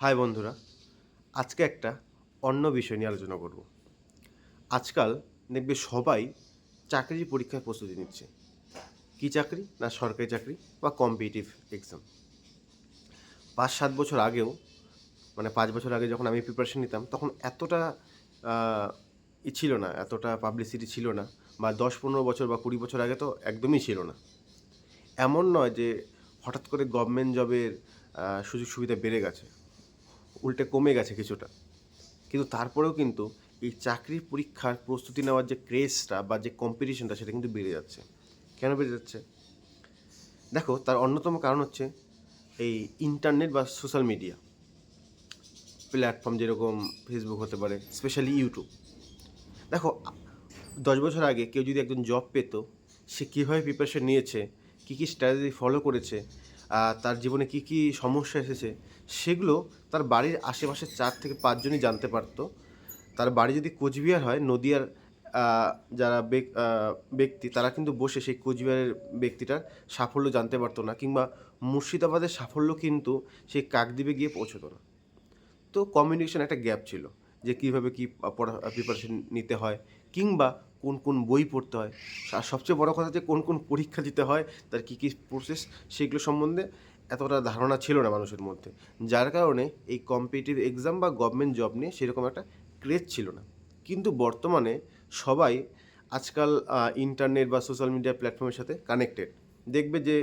High বন্ধুরা, আজকে একটা অন্য বিষয় নিয়ে আলোচনা করব। আজকাল দেখবে সবাই চাকরির পরীক্ষার প্রস্তুতি নিচ্ছে। কী চাকরি না সরকারি চাকরি বা কম্পিটিটিভ এক্সাম পাঁচ সাত বছর আগেও মানে পাঁচ বছর আগে যখন আমি প্রিপারেশন নিতাম, তখন এতটা ই ছিল না, এতটা পাবলিসিটি ছিল না বা দশ পনেরো বছর বা কুড়ি বছর আগে তো একদমই ছিল না। এমন নয় যে হঠাৎ করে গভর্নমেন্ট জবের সুযোগ সুবিধা বেড়ে গেছে। উল্টে কমে গেছে কিছুটা। কিন্তু তারপরেও কিন্তু এই চাকরির পরীক্ষার প্রস্তুতি নেওয়ার যে ক্রেজটা বা যে কম্পিটিশনটা সেটা কিন্তু বেড়ে যাচ্ছে। কেন বেড়ে যাচ্ছে? দেখো, তার অন্যতম কারণ হচ্ছে এই ইন্টারনেট বা সোশ্যাল মিডিয়া প্ল্যাটফর্ম যেরকম ফেসবুক হতে পারে স্পেশালি ইউটিউব দেখো, দশ বছর আগে কেউ যদি একজন জব পেত, সে কীভাবে প্রিপারেশন নিয়েছে, কী কী স্ট্র্যাটেজি ফলো করেছে তার জীবনে কী কী সমস্যা এসেছে সেগুলো তার বাড়ির আশেপাশে চার থেকে পাঁচজনই জানতে পারতো। তার বাড়ি যদি কোচবিহার হয়, নদিয়ার যারা ব্যক- ব্যক্তি, তারা কিন্তু বসে সেই কোচবিহারের ব্যক্তিটার সাফল্য জানতে পারতো না কিংবা মুর্শিদাবাদের সাফল্য কিন্তু সেই কাকদ্বীপে গিয়ে পৌঁছতো না। তো কমিউনিকেশন একটা গ্যাপ ছিল যে কীভাবে কী পড়া প্রিপারেশন নিতে হয় কিংবা কোন কোন বই পড়তে হয়। আর সবচেয়ে বড় কথা যে কোন কোন পরীক্ষা দিতে হয়, তার কী কী প্রসেস সেগুলো সম্বন্ধে এতটা ধারণা ছিল না মানুষের মধ্যে। যার কারণে এই কম্পিটিটিভ এক্সাম বা গভর্নমেন্ট জব নিয়ে সেরকম একটা ক্রেজ ছিল না। কিন্তু বর্তমানে সবাই আজকাল ইন্টারনেট বা সোশ্যাল মিডিয়া প্ল্যাটফর্মের সাথে কানেক্টেড দেখবে যে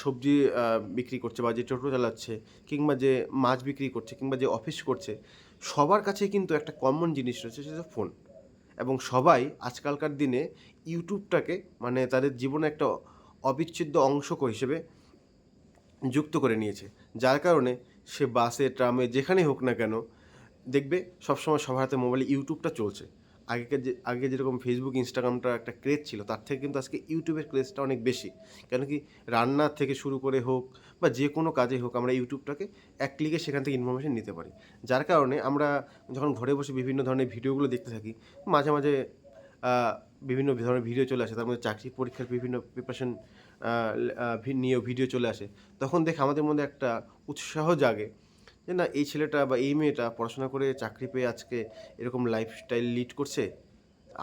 সবজি বিক্রি করছে বা যে টোটো চালাচ্ছে কিংবা যে মাছ বিক্রি করছে কিংবা যে অফিস করছে, সবার কাছে কিন্তু একটা কমন জিনিস রয়েছে, সেটা ফোন এবং সবাই আজকালকার দিনে ইউটিউবটাকে মানে তাদের জীবনে একটা অবিচ্ছেদ্য অংশ হিসেবে যুক্ত করে নিয়েছে। যার কারণে সে বাসে, ট্রামে, যেখানেই হোক না কেন, দেখবে সবসময় সবার হাতে মোবাইলে ইউটিউবটা চলছে। আগেকার যে, আগে যেরকম ফেসবুক ইনস্টাগ্রামটা একটা ক্রেজ ছিল, তার থেকে কিন্তু আজকে ইউটিউবের ক্রেজটা অনেক বেশি। কেন কি রান্নার থেকে শুরু করে হোক বা যে কোনো কাজে হোক, আমরা ইউটিউবটাকে এক ক্লিকে সেখান থেকে ইনফরমেশন নিতে পারি। যার কারণে আমরা যখন ঘরে বসে বিভিন্ন ধরনের ভিডিওগুলো দেখতে থাকি, মাঝে মাঝে বিভিন্ন ধরনের ভিডিও চলে আসে, তার মধ্যে চাকরি পরীক্ষার বিভিন্ন প্রিপারেশন নিয়ে ভিডিও চলে আসে। তখন দেখে আমাদের মধ্যে একটা উৎসাহ জাগে যে না, এই ছেলেটা বা এই মেয়েটা পড়াশোনা করে চাকরি পেয়ে আজকে এরকম লাইফস্টাইল লিড করছে,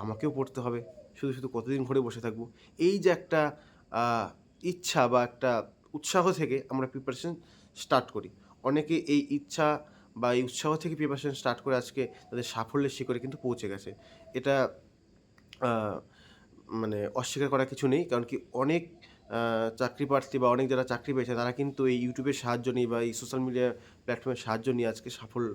আমাকেও পড়তে হবে, শুধু শুধু কতদিন ঘরে বসে থাকব? এই যে একটা ইচ্ছা বা একটা উৎসাহ থেকে আমরা প্রিপারেশন স্টার্ট করি। অনেকে এই ইচ্ছা বা এই উৎসাহ থেকে প্রিপারেশন স্টার্ট করে আজকে তাদের সাফল্যের শিখরে কিন্তু পৌঁছে গেছে। এটা মানে অস্বীকার করার কিছু নেই। কারণ কি অনেক চাকরি প্রার্থী বা অনেক যারা চাকরি পেয়েছে, তারা কিন্তু এই ইউটিউবের সাহায্য নিয়ে বা এই সোশ্যাল মিডিয়া প্ল্যাটফর্মের সাহায্য নিয়ে আজকে সাফল্য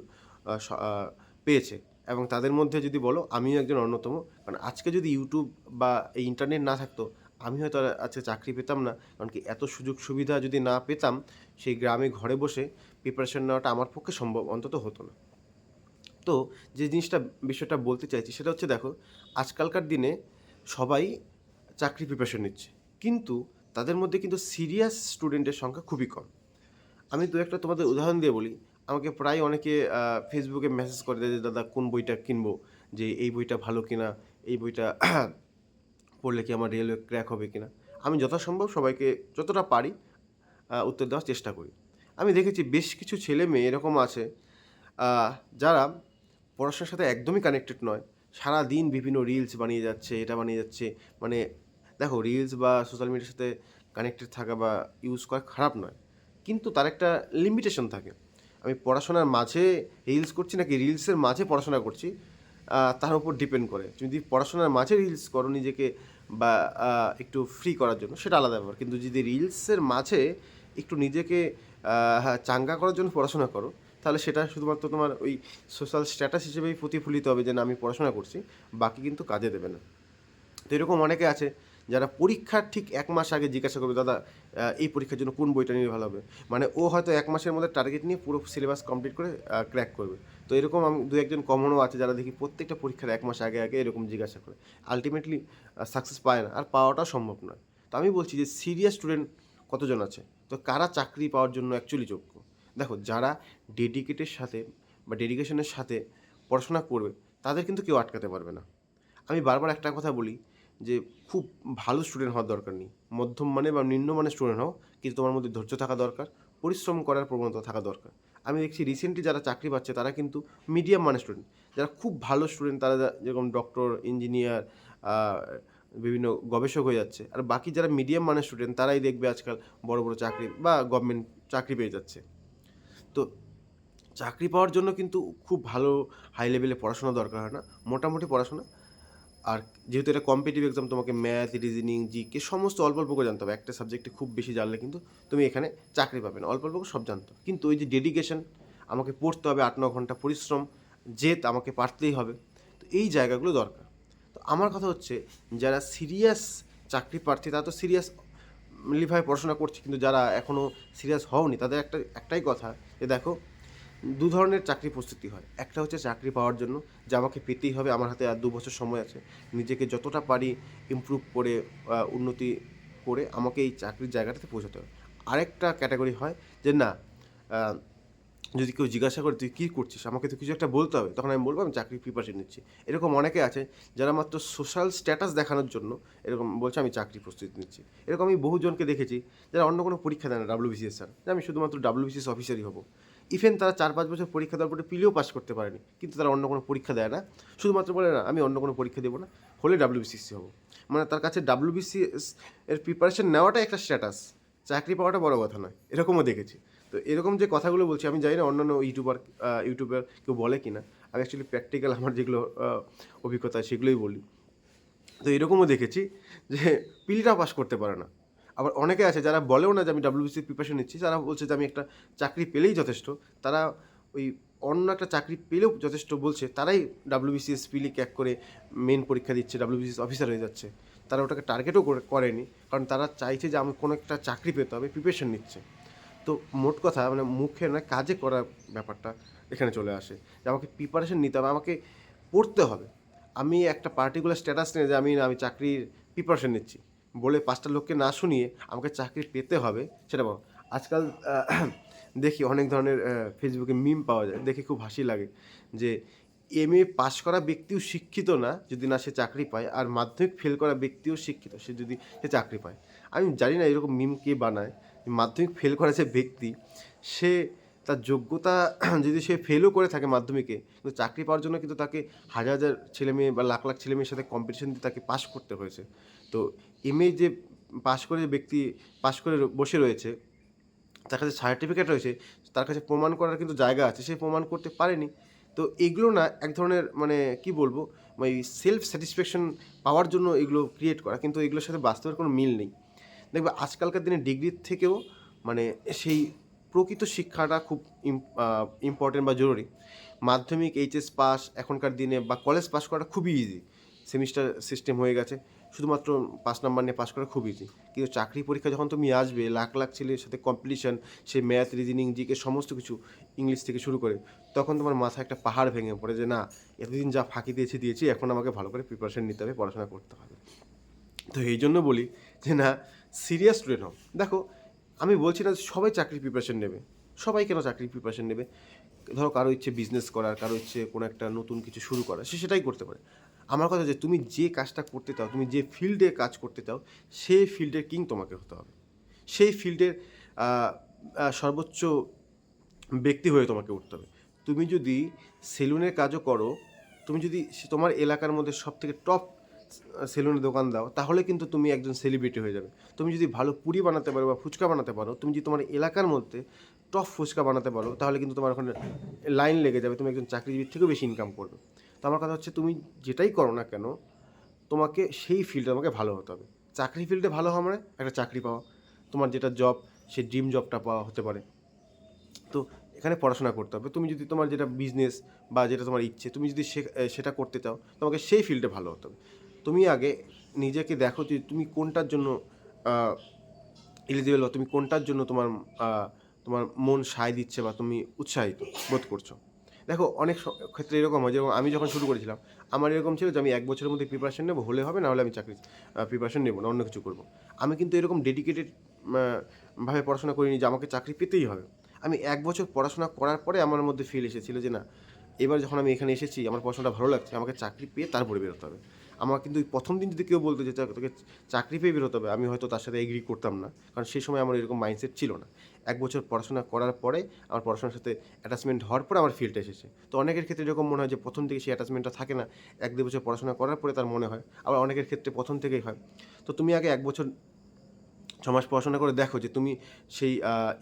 পেয়েছে। এবং তাদের মধ্যে যদি বলো, আমিও একজন অন্যতম। কারণ আজকে যদি ইউটিউব বা এই ইন্টারনেট না থাকতো, আমি হয়তো আজকে চাকরি পেতাম না। কারণ কি এত সুযোগ সুবিধা যদি না পেতাম, সেই গ্রামে ঘরে বসে প্রিপারেশন নেওয়াটা আমার পক্ষে সম্ভব অন্তত হতো না। তো যে জিনিসটা, বিষয়টা বলতে চাইছি সেটা হচ্ছে দেখো, আজকালকার দিনে সবাই চাকরি প্রিপারেশন নিচ্ছে। কিন্তু তাদের মধ্যে কিন্তু সিরিয়াস স্টুডেন্টের সংখ্যা খুবই কম। আমি দু একটা তোমাদের উদাহরণ দিয়ে বলি। আমাকে প্রায় অনেকে ফেসবুকে মেসেজ করে দেয় যে, দাদা, কোন বইটা কিনবো? যে এই বইটা ভালো কিনা? এই বইটা পড়লে কি আমার রেলওয়ে ক্র্যাক হবে কিনা? আমি যথাসম্ভব সবাইকে যতটা পারি উত্তর দেওয়ার চেষ্টা করি। আমি দেখেছি বেশ কিছু ছেলে মেয়ে এরকম আছে যারা পড়াশোনার সাথে একদমই কানেক্টেড নয়। সারা দিন বিভিন্ন রিলস বানিয়ে যাচ্ছে এটা বানিয়ে যাচ্ছে। মানে দেখো রিলস বা সোশ্যাল মিডিয়ার সাথে কানেক্টেড থাকা বা ইউজ করা খারাপ নয়। কিন্তু তার একটা লিমিটেশন থাকে। আমি পড়াশোনার মাঝে রিলস করছি নাকি রিলসের মাঝে পড়াশোনা করছি তার উপর ডিপেন্ড করে। যদি পড়াশোনার মাঝে রিলস করো নিজেকে বা একটু ফ্রি করার জন্য সেটা আলাদা ব্যাপার। কিন্তু যদি রিলসের মাঝে একটু নিজেকে হ্যাঁ, চাঙ্গা করার জন্য পড়াশোনা করো তাহলে সেটা শুধুমাত্র তোমার ওই সোশ্যাল স্ট্যাটাস হিসেবেই প্রতিফলিত হবে যে না, আমি পড়াশোনা করছি, বাকি কিন্তু কাজে দেবে না। তো এরকম অনেকে আছে যারা পরীক্ষার ঠিক এক মাস আগে জিজ্ঞাসা করবে, দাদা এই পরীক্ষার জন্য কোন বইটা নিলে ভালো হবে? মানে ও হয়তো এক মাসের মধ্যে টার্গেট নিয়ে পুরো সিলেবাস কমপ্লিট করে ক্র্যাক করবে। তো এরকম আমি, দু একজন কমনও আছে যারা দেখি প্রত্যেকটা পরীক্ষার এক মাস আগে আগে এরকম জিজ্ঞাসা করে। আলটিমেটলি সাকসেস পায় না। আর পাওয়াটা সম্ভব নয়। তো আমি বলছি যে সিরিয়াস স্টুডেন্ট কতজন আছে? তো কারা চাকরি পাওয়ার জন্য অ্যাকচুয়ালি যোগ্য? দেখো, যারা ডেডিকেটের সাথে বা ডেডিকেশনের সাথে পড়াশোনা করবে, তাদের কিন্তু কেউ আটকাতে পারবে না। আমি বারবার একটা কথা বলি যে, খুব ভালো স্টুডেন্ট হওয়ার দরকার নেই। মধ্যম মানে বা নিম্নমানের স্টুডেন্ট হও, কিন্তু তোমার মধ্যে ধৈর্য থাকা দরকার, পরিশ্রম করার প্রবণতা থাকা দরকার। আমি দেখছি রিসেন্টলি যারা চাকরি পাচ্ছে, তারা কিন্তু মিডিয়াম মানের স্টুডেন্ট যারা খুব ভালো স্টুডেন্ট তারা যেরকম ডক্টর ইঞ্জিনিয়ার বিভিন্ন গবেষক হয়ে যাচ্ছে। আর বাকি যারা মিডিয়াম মানের স্টুডেন্ট তারাই দেখবে আজকাল বড় বড় চাকরি বা গভর্নমেন্ট চাকরি পেয়ে যাচ্ছে। তো চাকরি পাওয়ার জন্য কিন্তু খুব ভালো হাই লেভেলে পড়াশোনা দরকার হয় না, মোটামুটি পড়াশোনা। আর যেহেতু এটা কম্পিটিভ এক্সাম তোমাকে ম্যাথ রিজনিং জিকে সমস্ত অল্প অল্প করে জানতে হবে। একটা সাবজেক্টে খুব বেশি জানলে কিন্তু তুমি এখানে চাকরি পাবে না। অল্প অল্প সব জানতে হবে। কিন্তু ওই যে ডেডিকেশন আমাকে পড়তে হবে আট, ন ঘণ্টা পরিশ্রম, জেদ আমাকে পারতেই হবে। তো এই জায়গাগুলো দরকার। তো আমার কথা হচ্ছে, যারা সিরিয়াস চাকরি প্রার্থী, তারা তো সিরিয়াস লিভাবে পড়াশোনা করছি, কিন্তু যারা এখনও সিরিয়াস হওনি, তাদের একটা, একটাই কথা যে দেখো, দু ধরনের চাকরি প্রস্তুতি হয়। একটা হচ্ছে চাকরি পাওয়ার জন্য, যে আমাকে পেতেই হবে, আমার হাতে আর দু বছর সময় আছে। নিজেকে যতটা পারি ইমপ্রুভ করে উন্নতি করে আমাকে এই চাকরির জায়গাটাতে পৌঁছাতে হবে। আরেকটা ক্যাটাগরি হয় যে না যদি কেউ জিজ্ঞাসা করে, তুই কী করছিস? আমাকে তো কিছু একটা বলতে হবে। তখন আমি বলব, আমি চাকরির প্রিপারেশন নিচ্ছি। এরকম অনেকে আছে, যারা মাত্র সোশ্যাল স্ট্যাটাস দেখানোর জন্য এরকম বলছে, আমি চাকরি প্রস্তুতি নিচ্ছি। এরকম আমি বহুজনকে দেখেছি, যারা অন্য কোনো পরীক্ষা দেয় না ডাব্লিউবিসিএস স্যার। যে আমি শুধুমাত্র ডাব্লিউবিসিএস অফিসারই হব। ইভেন তারা চার পাঁচ বছর পরীক্ষা দেওয়ার পরে পিলেও পাস করতে পারেনি, কিন্তু তারা অন্য কোনো পরীক্ষা দেয় না। শুধুমাত্র বলে, না, আমি অন্য কোনো পরীক্ষা দেবো না, হলে ডাব্লিউবিসিএসসি হব। মানে তার কাছে ডাব্লিউবিসিএস এর প্রিপারেশন নেওয়াটাই একটা স্ট্যাটাস চাকরি পাওয়াটা বড় কথা নয়, এরকমও দেখেছি। তো এরকম যে কথাগুলো বলছি, আমি জানি না অন্যান্য ইউটিউবার ইউটিউবার কেউ বলে কি না আমি অ্যাকচুয়ালি প্র্যাকটিক্যাল আমার যেগুলো অভিজ্ঞতা, সেগুলোই বলি। তো এরকমও দেখেছি যে পিলটা পাস করতে পারে না। আবার অনেকে আছে যারা বলেও না যে আমি ডাব্লিউবিসি প্রিপারেশন নিচ্ছি যারা বলছে যে আমি একটা চাকরি পেলেই যথেষ্ট। তারা ওই অন্য একটা চাকরি পেলেও যথেষ্ট বলছে, তারাই ডাব্লিউবিসিএস পিলি ক্যাক করে মেন পরীক্ষা দিচ্ছে ডাব্লিউবিসিএস অফিসার হয়ে যাচ্ছে। তারা ওটাকে টার্গেটও করে, করেনি। কারণ তারা চাইছে যে আমি কোনো একটা চাকরি পেতে হবে প্রিপারেশন নিচ্ছে। তো মোট কথা মানে মুখে না কাজে করার ব্যাপারটা এখানে চলে আসে। যে আমাকে প্রিপারেশন নিতে হবে, আমাকে পড়তে হবে। আমি একটা পার্টিকুলার স্ট্যাটাস নিয়ে যে আমি আমি চাকরির প্রিপারেশন নিচ্ছি। বলে পাঁচটা লোককে না শুনিয়ে আমাকে চাকরি পেতে হবে, সেটা বলো আজকাল দেখি অনেক ধরনের ফেসবুকে মিম পাওয়া যায়, দেখে খুব হাসি লাগে। যে এম এ পাশ করা ব্যক্তিও শিক্ষিত না, যদি না সে চাকরি পায়, আর মাধ্যমিক ফেল করা ব্যক্তিও শিক্ষিত, সে যদি সে চাকরি পায়। আমি জানি না এরকম মিম কে বানায়। মাধ্যমিক ফেল করা যে ব্যক্তি, সে তার যোগ্যতা যদি সে ফেলও করে থাকে মাধ্যমিকে, কিন্তু চাকরি পাওয়ার জন্য কিন্তু তাকে হাজার হাজার ছেলে মেয়ে বা লাখ লাখ ছেলে মেয়ের সাথে কম্পিটিশন দিয়ে তাকে পাশ করতে হয়েছে। তো এম যে পাশ করে ব্যক্তি পাশ করে বসে রয়েছে, তার কাছে সার্টিফিকেট রয়েছে, তার কাছে প্রমাণ করার কিন্তু জায়গা আছে, সে প্রমাণ করতে পারেনি। তো এগুলো না এক ধরনের মানে কি বলব ওই সেলফ স্যাটিসফ্যাকশন পাওয়ার জন্য এগুলো ক্রিয়েট করা, কিন্তু এগুলোর সাথে বাস্তবের কোনো মিল নেই। দেখবে আজকালকার দিনে ডিগ্রির থেকেও মানে সেই প্রকৃত শিক্ষাটা খুব ইম্পর্টেন্ট বা জরুরি। মাধ্যমিক এইচএস পাস এখনকার দিনে বা কলেজ পাস করাটা খুবই ইজি সেমিস্টার সিস্টেম হয়ে গেছে। শুধুমাত্র পাঁচ নাম্বার নিয়ে পাস করা খুব ইজি কিন্তু চাকরি পরীক্ষা যখন তুমি আসবে, লাখ লাখ ছেলের সাথে কম্পিটিশন সে ম্যাথ রিজনিং জিকে সমস্ত কিছু ইংলিশ থেকে শুরু করে, তখন তোমার মাথায় একটা পাহাড় ভেঙে পড়ে যে, না, এতদিন যা ফাঁকি দিয়েছি দিয়েছি, এখন আমাকে ভালো করে প্রিপারেশন নিতে হবে, পড়াশোনা করতে হবে। তো এই জন্য বলি যে, না সিরিয়াস স্টুডেন্ট হও। দেখো, আমি বলছি না সবাই চাকরির প্রিপারেশন নেবে। সবাই কেন চাকরির প্রিপারেশন নেবে? ধরো কারও ইচ্ছে বিজনেস করার, কারও ইচ্ছে কোনো একটা নতুন কিছু শুরু করা সে সেটাই করতে পারে। আমার কথা যে তুমি যে কাজটা করতে চাও, তুমি যে ফিল্ডে কাজ করতে চাও, সেই ফিল্ডের কিং তোমাকে হতে হবে। সেই ফিল্ডের সর্বোচ্চ ব্যক্তি হয়ে তোমাকে উঠতে হবে। তুমি যদি সেলুনের কাজও করো, তুমি যদি তোমার এলাকার মধ্যে সব থেকে টপ সেলুনের দোকান দাও, তাহলে কিন্তু তুমি একজন সেলিব্রিটি হয়ে যাবে। তুমি যদি ভালো পুরি বানাতে পারো বা ফুচকা বানাতে পারো, তুমি যদি তোমার এলাকার মধ্যে টপ ফুচকা বানাতে পারো, তাহলে কিন্তু তোমার ওখানে লাইন লেগে যাবে, তুমি একজন চাকরিজীবীর থেকেও বেশি ইনকাম করবে। তো আমার কথা হচ্ছে, তুমি যেটাই করো না কেন, তোমাকে সেই ফিল্ডে তোমাকে ভালো হতে হবে। চাকরি ফিল্ডে ভালো হওয়া মানে একটা চাকরি পাওয়া। তোমার যেটা জব সেই ড্রিম জবটা পাওয়া হতে পারে। তো এখানে পড়াশোনা করতে হবে। তুমি যদি তোমার যেটা বিজনেস বা যেটা তোমার ইচ্ছে, তুমি যদি সেটা করতে চাও, তোমাকে সেই ফিল্ডে ভালো হতে হবে। তুমি আগে নিজেকে দেখো যে তুমি কোনটার জন্য এলিজিবল বা তুমি কোনটার জন্য তোমার তোমার মন সায় দিচ্ছে বা তুমি উৎসাহিত বোধ করছ। দেখো, অনেক ক্ষেত্রে এরকম হয় যেরকম আমি যখন শুরু করেছিলাম, আমার এরকম ছিল যে আমি এক বছরের মধ্যে প্রিপারেশন নেব, হলে হবে না হলে আমি চাকরি প্রিপারেশন নেব না, অন্য কিছু করব। আমি কিন্তু এরকম ডেডিকেটেড ভাবে পড়াশোনা করিনি যে আমাকে চাকরি পেতেই হবে। আমি এক বছর পড়াশোনা করার পরে আমার মধ্যে ফিল এসেছিল যে না, এবার যখন আমি এখানে এসেছি, আমার পড়াশোনাটা ভালো লাগছে, আমাকে চাকরি পেয়ে তারপরে বেরোতে হবে। আমার কিন্তু প্রথম দিন যদি কেউ বলতো যে তোকে চাকরি পেয়ে বেরোতে হবে, আমি হয়তো তার সাথে এগ্রি করতাম না। কারণ সেই সময় আমার এরকম মাইন্ডসেট ছিল না। এক বছর পড়াশোনা করার পরে, আমার পড়াশোনার সাথে অ্যাটাচমেন্ট হওয়ার পরে আমার ফিল্ডটা এসেছে। তো অনেকের ক্ষেত্রে এরকম মনে হয় যে প্রথম থেকে সেই অ্যাটাচমেন্টটা থাকে না, এক দু বছর পড়াশোনা করার পরে তার মনে হয়। আবার অনেকের ক্ষেত্রে প্রথম থেকেই হয়। তো তুমি আগে এক বছর, ছ মাস পড়াশোনা করে দেখো যে তুমি সেই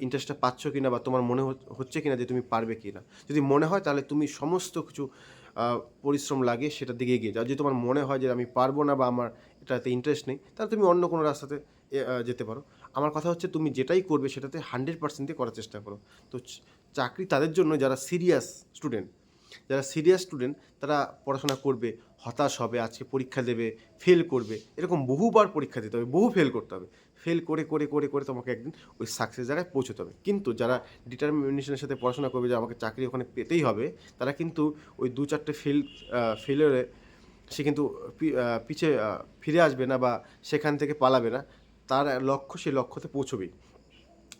ইন্টারেস্টটা পাচ্ছ কি না বা তোমার মনে হচ্ছে কি না যে তুমি পারবে কি না যদি মনে হয় তাহলে তুমি সমস্ত কিছু পরিশ্রম লাগে সেটার দিকে এগিয়ে যাও। যদি তোমার মনে হয় যে আমি পারব না বা আমার এটাতে ইন্টারেস্ট নেই, তাহলে তুমি অন্য কোনো রাস্তাতে যেতে পারো। আমার কথা হচ্ছে তুমি যেটাই করবে, সেটাতে হান্ড্রেড পার্সেন্ট দিয়ে করার চেষ্টা করো। তো চাকরি তাদের জন্য যারা সিরিয়াস স্টুডেন্ট যারা সিরিয়াস স্টুডেন্ট তারা পড়াশোনা করবে, হতাশ হবে, আজকে পরীক্ষা দেবে ফেল করবে। এরকম বহুবার পরীক্ষা দিতে হবে, বহু ফেল করতে হবে। ফেল করে করে করে করে তোমাকে একদিন ওই সাকসেস জায়গায় পৌঁছতে হবে। কিন্তু যারা ডিটারমিনেশনের সাথে পড়াশোনা করবে যে আমাকে চাকরি ওখানে পেতেই হবে তারা কিন্তু ওই দু চারটে ফেল ফেলিওরে সে কিন্তু পি- আহ, পিছে ফিরে আসবে না বা সেখান থেকে পালাবে না। তার লক্ষ্য সেই লক্ষ্যতে পৌঁছবেই।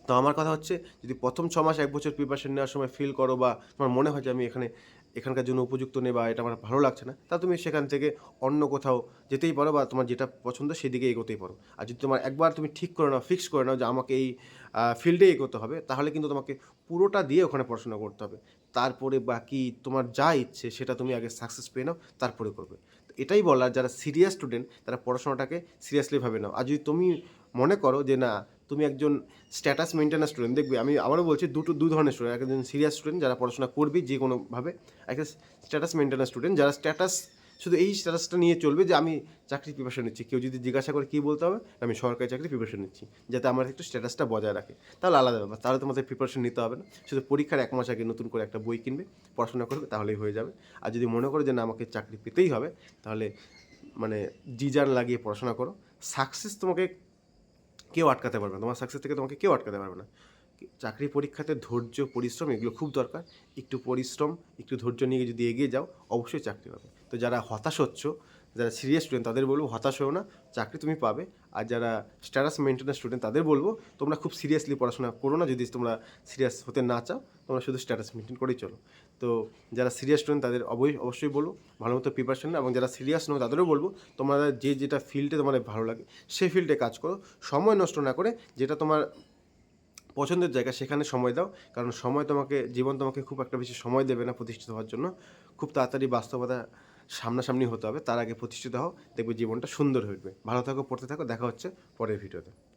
তো আমার কথা হচ্ছে যদি প্রথম ছ মাস এক বছর প্রিপারেশন নেওয়ার সময় ফিল করো বা তোমার মনে হয় যে আমি এখানে এখানকার জন্য উপযুক্ত নেই বা এটা আমার ভালো লাগছে না, তা তুমি সেখান থেকে অন্য কোথাও যেতেই পারো বা তোমার যেটা পছন্দ সেদিকে এগোতেই পারো। আর যদি তোমার একবার তুমি ঠিক করে নাও ফিক্স করে নাও যে আমাকে এই ফিল্ডে এগোতে হবে, তাহলে কিন্তু তোমাকে পুরোটা দিয়ে ওখানে পড়াশোনা করতে হবে। তারপরে বাকি তোমার যা ইচ্ছে সেটা তুমি আগে সাকসেস পেয়ে নাও, তারপরে করবে। তো এটাই বলার, যারা সিরিয়াস স্টুডেন্ট তারা পড়াশোনাটাকে সিরিয়াসলি ভাবে নাও। আর যদি তুমি মনে করো যে না তুমি একজন স্ট্যাটাস মেনটেনার স্টুডেন্ট দেখবে আমি আবারও বলছি দুটো দু ধরনের স্টুডেন্ট একজন সিরিয়াস স্টুডেন্ট যারা পড়াশোনা করবে যে কোনোভাবে একটা স্ট্যাটাস মেনটেনার স্টুডেন্ট যারা স্ট্যাটাস শুধু এই স্ট্যাটাসটা নিয়ে চলবে যে আমি চাকরির প্রিপারেশন নিচ্ছি। কেউ যদি জিজ্ঞাসা করে কী বলতে হবে, আমি সরকারি চাকরি প্রিপারেশন নিচ্ছি, যাতে আমার একটু স্ট্যাটাসটা বজায় রাখে। তাহলে আলাদা ব্যাপার, তাহলে তোমাদের প্রিপারেশন নিতে হবে না। শুধু পরীক্ষার এক মাস আগে নতুন করে একটা বই কিনবে, পড়াশোনা করবে, তাহলেই হয়ে যাবে। আর যদি মনে করো যে না, আমাকে চাকরি পেতেই হবে, তাহলে মানে জিজান লাগিয়ে পড়াশোনা করো। সাকসেস তোমাকে কেউ আটকাতে পারবে না, তোমার সাকসেস থেকে তোমাকে কেউ আটকাতে পারবে না। চাকরি পরীক্ষাতে ধৈর্য, পরিশ্রম এগুলো খুব দরকার। একটু পরিশ্রম, একটু ধৈর্য নিয়ে যদি এগিয়ে যাও, অবশ্যই চাকরি পাবে। তো যারা হতাশ হচ্ছ, যারা সিরিয়াস স্টুডেন্ট তাদের বলব, হতাশ হও না, চাকরি তুমি পাবে। আর যারা স্ট্যাটাস মেনটেন্যান্স স্টুডেন্ট তাদের বলব, তোমরা খুব সিরিয়াসলি পড়াশোনা করো না, যদি তোমরা সিরিয়াস হতে না চাও, তোমরা শুধু স্ট্যাটাস মেনটেন করেই চলো। তো যারা সিরিয়াস স্টুডেন্ট তাদের অবশ্যই অবশ্যই বলব ভালো মতো প্রিপারেশন এবং যারা সিরিয়াস নয় তাদেরও বলব তোমরা যে যেটা ফিল্ডে তোমাদের ভালো লাগে, সেই ফিল্ডে কাজ করো। সময় নষ্ট না করে যেটা তোমার পছন্দের জায়গা, সেখানে সময় দাও। কারণ সময় তোমাকে, জীবন তোমাকে খুব একটা বেশি সময় দেবে না প্রতিষ্ঠিত হওয়ার জন্য। খুব তাড়াতাড়ি বাস্তবতা সামনাসামনি হতে হবে। তার আগে প্রতিষ্ঠিত হও, দেখবে জীবনটা সুন্দর হয়ে উঠবে। ভালো থাকো, পড়তে থাকো। দেখা হচ্ছে পরের ভিডিওতে